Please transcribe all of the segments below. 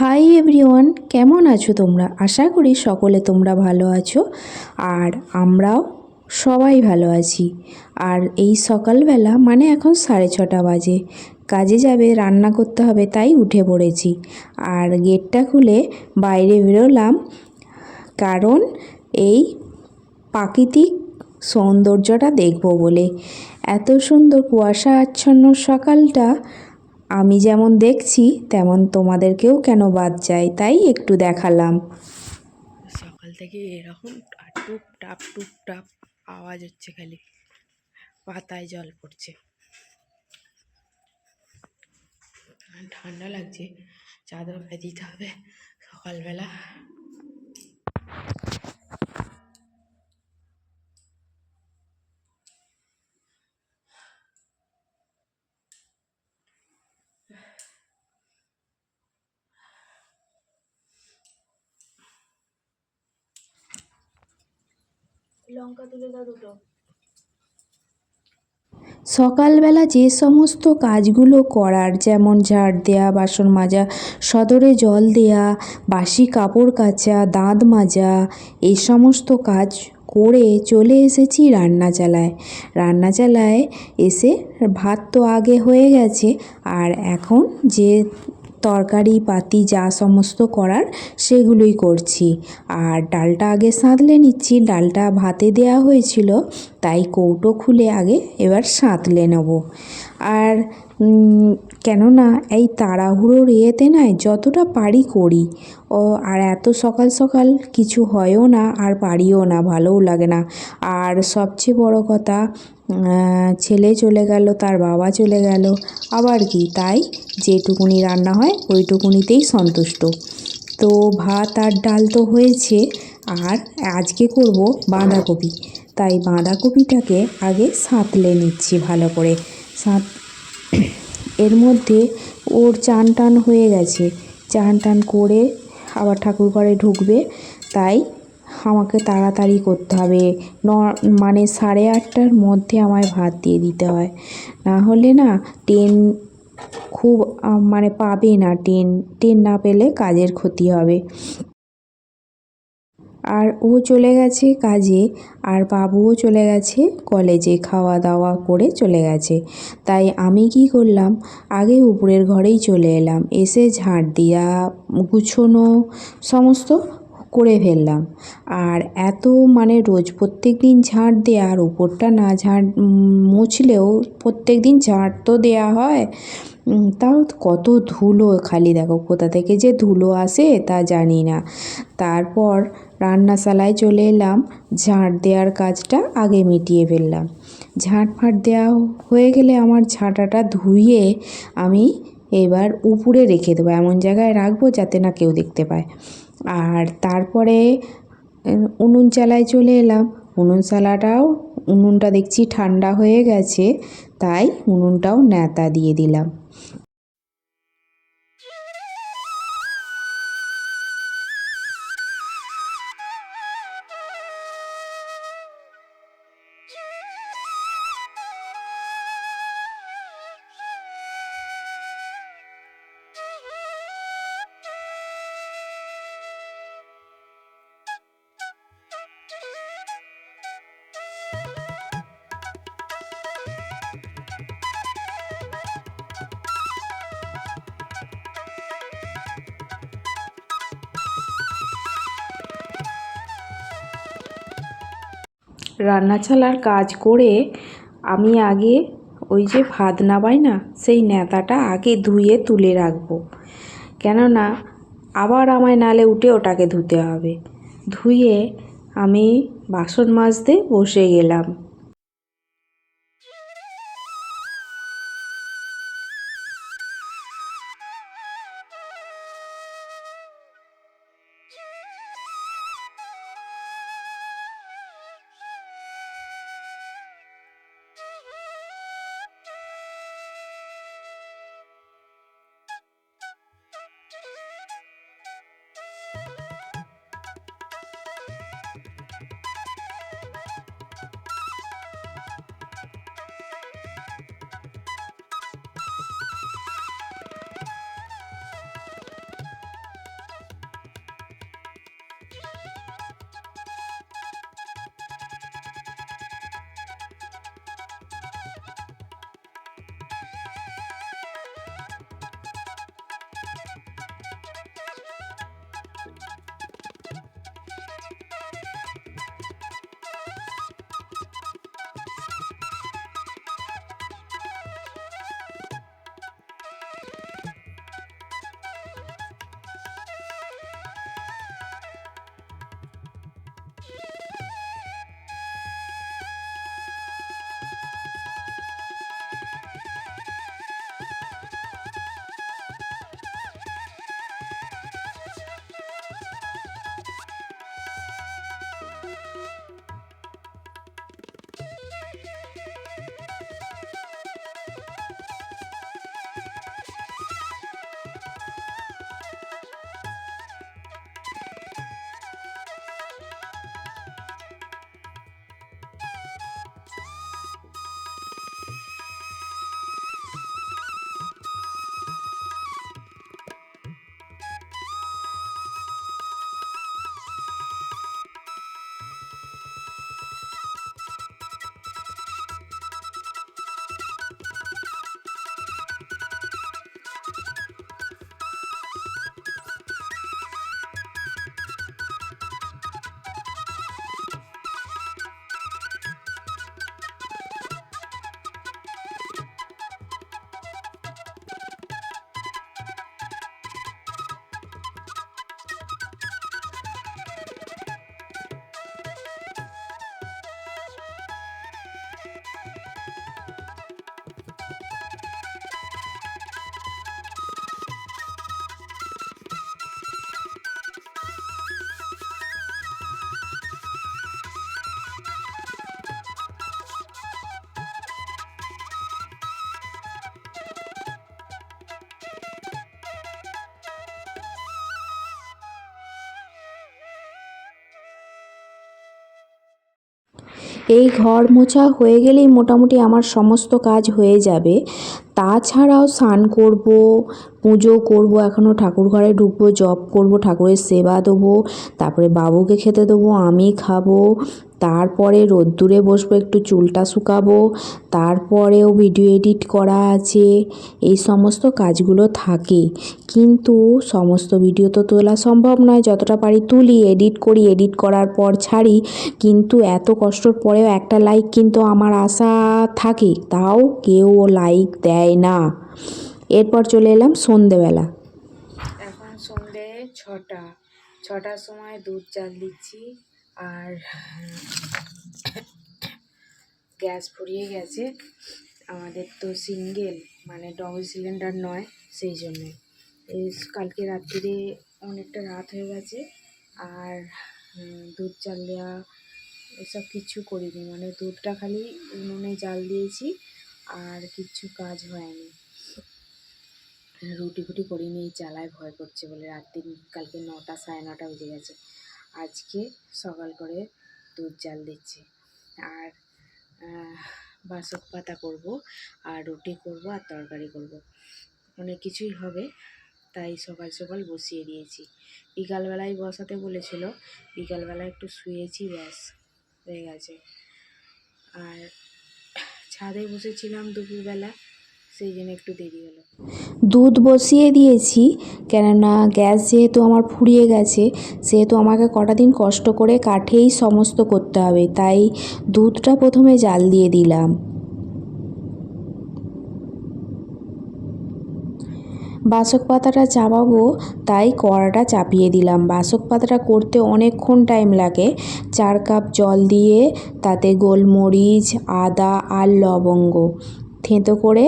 Hi everyone কেমন আছো তোমরা? আশা করি সকলে তোমরা ভালো আছো, আর আমরাও সবাই ভালো আছি। আর এই সকালবেলা মানে এখন সাড়ে ছটা বাজে, কাজে যাবে, রান্না করতে হবে, তাই উঠে পড়েছি। আর গেটটা খুলে বাইরে বেরোলাম, কারণ এই প্রাকৃতিক সৌন্দর্যটা দেখব বলে। এত সুন্দর কুয়াশা আচ্ছন্ন সকালটা আমি যেমন দেখছি, তেমন তোমাদেরকেও কেন বাদ যায়? তাই একটু দেখালাম। সকাল থেকে এরকম টুপ টাপ আওয়াজ হচ্ছে খালি। পাতায় জল পড়ছে। ঠান্ডা লাগছে। চাদর গায়ে দিতে হবে সকালবেলা। লঙ্কা তুলে দাও দুটো। সকালবেলা যে সমস্ত কাজগুলো করার, যেমন ঝাড় দেয়া, বাসন মাজা, সদরে জল দেয়া, বাসি কাপড় কাচা, দাঁত মাজা এই সমস্ত কাজ করে চলে এসেছি রান্না চালায় রান্না চালায় এসে ভাত তো আগে হয়ে গেছে, আর এখন যে তরকারি, পাতি যা সমস্ত করার সেগুলোই করছি। আর ডালটা আগে সাঁতলে নিচ্ছি, ডালটা ভাতে দেয়া হয়েছিল, তাই কৌটো খুলে আগে এবার সাঁতলে নেব। আর কেননা এই তাড়াহুড়োর ইয়েতে নয় যতটা পারি করি। ও, আর এত সকাল সকাল কিছু হয়ও না, আর পারিও না, ভালোও লাগে না। আর সবচেয়ে বড় কথা ছেলে চলে গেল, তার বাবা চলে গেল, আবার কি? তাই যেটুকুনি রান্না হয়, ওইটুকুনিতেই সন্তুষ্ট। তো ভাত আর ডাল তো হয়েছে, আর আজকে করব বাঁধাকপি। তাই বাঁধাকপিটাকে আগে সাঁতলে নিচ্ছি ভালো করে। সাঁত। এর মধ্যে ওর চান টান হয়ে গেছে। চান টান করে আবার ঠাকুর ঘরে ঢুকবে। তাই আমাকে তাড়াতাড়ি করতে হবে। ন মানে সাড়ে আটটার মধ্যে আমায় ভাত দিয়ে দিতে হয়। না হলে না ট্রেন খুব মানে পাবে না। ট্রেন ট্রেন না পেলে কাজের ক্ষতি হবে। আর ও চলে গেছে কাজে আর বাবুও চলে গেছে কলেজে খাওয়া দাওয়া করে চলে গেছে। তাই আমি কি করলাম? আগে উপরের ঘরেই চলে এলাম। এসে ঝাঁট দেওয়া গুছোনো, সমস্ত করে ফেললাম। আর এত মানে রোজ প্রত্যেক দিন ঝাঁট দেয়া আর উপরটা না ঝাঁট মুছলেও প্রত্যেক দিন ঝাঁট তো দেয়া হয়। তাও কত ধুলো খালি দেখো, কোথা থেকে যে ধুলো আসে তা জানি না। তারপর রান্নাশালায় চলে এলাম ঝাঁট দেওয়ার কাজটা আগে মিটিয়ে ফেললাম। ঝাঁট ফাঁট দেওয়া হয়ে গেলে আমার ঝাঁটাটা ধুয়ে আমি এবার উপরে রেখে দেবো, এমন জায়গায় রাখব যাতে না কেউ দেখতে পায়। আর তারপরে উনুন চালায় চলে এলাম। উনুন চালাটাও, উনুনটা দেখছি ঠান্ডা হয়ে গেছে, তাই উনুনটাও ন্যাতা দিয়ে দিলাম। রান্না ছালার কাজ করে আমি আগে ওই যে ভাত নাবাই না, সেই নেতাটা আগে ধুয়ে তুলে রাখব। কেননা আবার আমায় নালে উঠে ওটাকে ধুতে হবে। ধুয়ে আমি বাসন মাজতে বসে গেলাম। এই ঘর মোছা হয়ে গেলেই মোটামুটি আমার সমস্ত কাজ হয়ে যাবে। তাছাড়াও স্নান করব, পুজো করব, এখনও ঠাকুর ঘরে ঢুকবো, জপ করব, ঠাকুরের সেবা দেবো, তারপরে বাবুকে খেতে দেবো, আমি খাব, তারপরে রোদ্দুরে বসবো, একটু চুলটা শুকাবো, তারপরেও ভিডিও এডিট করা আছে, এই সমস্ত কাজগুলো থাকে। কিন্তু সমস্ত ভিডিও তো তোলা সম্ভব নয়, যতটা পারি তুলি, এডিট করি, এডিট করার পর ছাড়ি, কিন্তু এত কষ্টর পরেও একটা লাইক কিন্তু আমার আশা থাকে, তাও কেউ লাইক দেয় না। এরপর চলে এলাম সন্ধেবেলা। এখন সন্ধে ছটা। ছটার সময় দুধ চাল দিচ্ছি আর গ্যাস ফুরিয়ে গেছে। আমাদের তো সিঙ্গেল মানে ডবল সিলিন্ডার নয়, সেই জন্যে। কালকে রাত্রিরে অনেকটা রাত হয়ে গেছে আর দুধ চাল দেওয়া এসব কিছু করিনি। মানে দুধটা খালি উনুনে জাল দিয়েছি আর কিচ্ছু কাজ হয়নি। রুটি ফুটি করিনি এই জ্বালায় ভয় করছে বলে। রাত্রি কালকে নটা, সাড়ে নটা বেজে গেছে। আজকে সকাল করে দুধ জাল দিচ্ছি। আর বাসক পাতা করব, আর রুটি করব, আর তরকারি করব। অনেক কিছুই হবে, তাই সকাল সকাল বসিয়ে দিয়েছি। বিকালবেলায় বসাতে বলেছিল, বিকালবেলা একটু শুয়েছি, ব্যাস, হয়ে গেছে। আর ছাদে বসেছিলাম দুপুরবেলা, সেই জন্য একটু দেরি হলো। দুধ বসিয়ে দিয়েছি, কেননা গ্যাস যেহেতু আমার ফুরিয়ে গেছে, সেহেতু আমাকে কটা দিন কষ্ট করে কাঠেই সমস্ত করতে হবে, তাই দুধটা প্রথমে জাল দিয়ে দিলাম। বাসক পাতাটা চাপাবো তাই কড়াটা চাপিয়ে দিলাম। বাসক পাতাটা করতে অনেকক্ষণ টাইম লাগে। চার কাপ জল দিয়ে তাতে গোলমরিচ, আদা আর লবঙ্গ। থেঁতো করে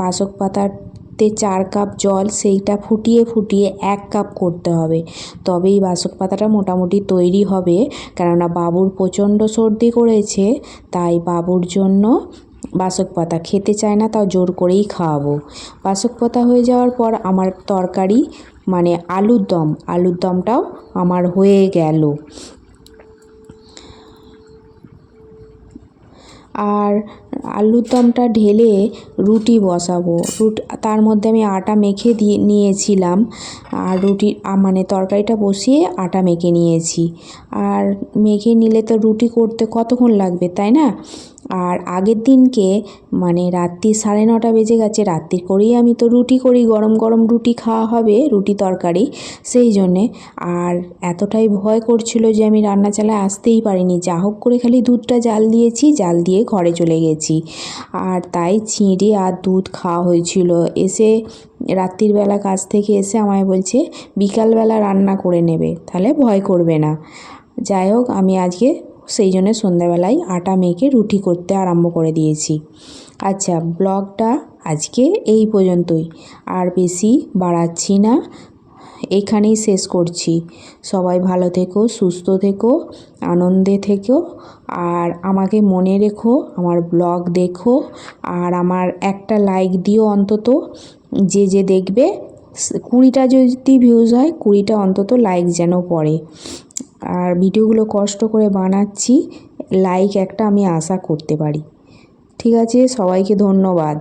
বাসক পাতাতে চার কাপ জল সেইটা ফুটিয়ে ফুটিয়ে এক কাপ করতে হবে। তবেই বাসক পাতাটা মোটামুটি তৈরি হবে। কেননা বাবুর প্রচণ্ড সর্দি করেছে, তাই বাবুর জন্য বাসক পাতা খেতে চায় না, তাও জোর করেই খাওয়াবো। বাসক পাতা হয়ে যাওয়ার পর আমার তরকারি মানে আলুর দম, আলুর দমটাও আমার হয়ে গেল। আর আলুর দমটা ঢেলে রুটি বসাবো। রুট, তার মধ্যে আমি আটা মেখে দিয়ে নিয়েছিলাম। আর রুটি মানে তরকারিটা বসিয়ে আটা মেখে নিয়েছি। আর মেখে নিলে তো রুটি করতে কতক্ষণ লাগবে, তাই না? আর আগের দিনকে মানে রাত্রি সাড়ে নটা বেজে গেছে, রাত্রি করেই আমি তো রুটি করি, গরম গরম রুটি খাওয়া হবে, রুটি তরকারি, সেই জন্যে। আর এতটাই ভয় করছিল যে আমি রান্না চালায় আসতেই পারিনি। যা হোক করে খালি দুধটা জাল দিয়েছি, জাল দিয়ে ঘরে চলে গেছি। আর তাই ছিঁড়ে আর দুধ খাওয়া হয়েছিল। এসে রাত্রির বেলা কাজ থেকে এসে আমায় বলছে, বিকালবেলা রান্না করে নেবে। তাহলে ভয় করবে না। যাই হোক, আমি আজকে সেই জন্য সন্ধ্যাবেলায় আটা মেখে রুটি করতে আরম্ভ করে দিয়েছি। আচ্ছা ব্লগটা আজকে এই পর্যন্তই। আর বেশি বাড়াচ্ছি না, এখানেই শেষ করছি। সবাই ভালো থেকো, সুস্থ থেকো, আনন্দে থেকো, আর আমাকে মনে রেখো, আমার ব্লগ দেখো, আর আমার একটা লাইক দিও অন্তত। যে যে দেখবে, কুড়িটা যদি ভিউজ হয়, কুড়িটা অন্তত লাইক যেন পড়ে। আর ভিডিওগুলো কষ্ট করে বানাচ্ছি লাইক একটা আমি আশা করতে পারি। ঠিক আছে, সবাইকে ধন্যবাদ।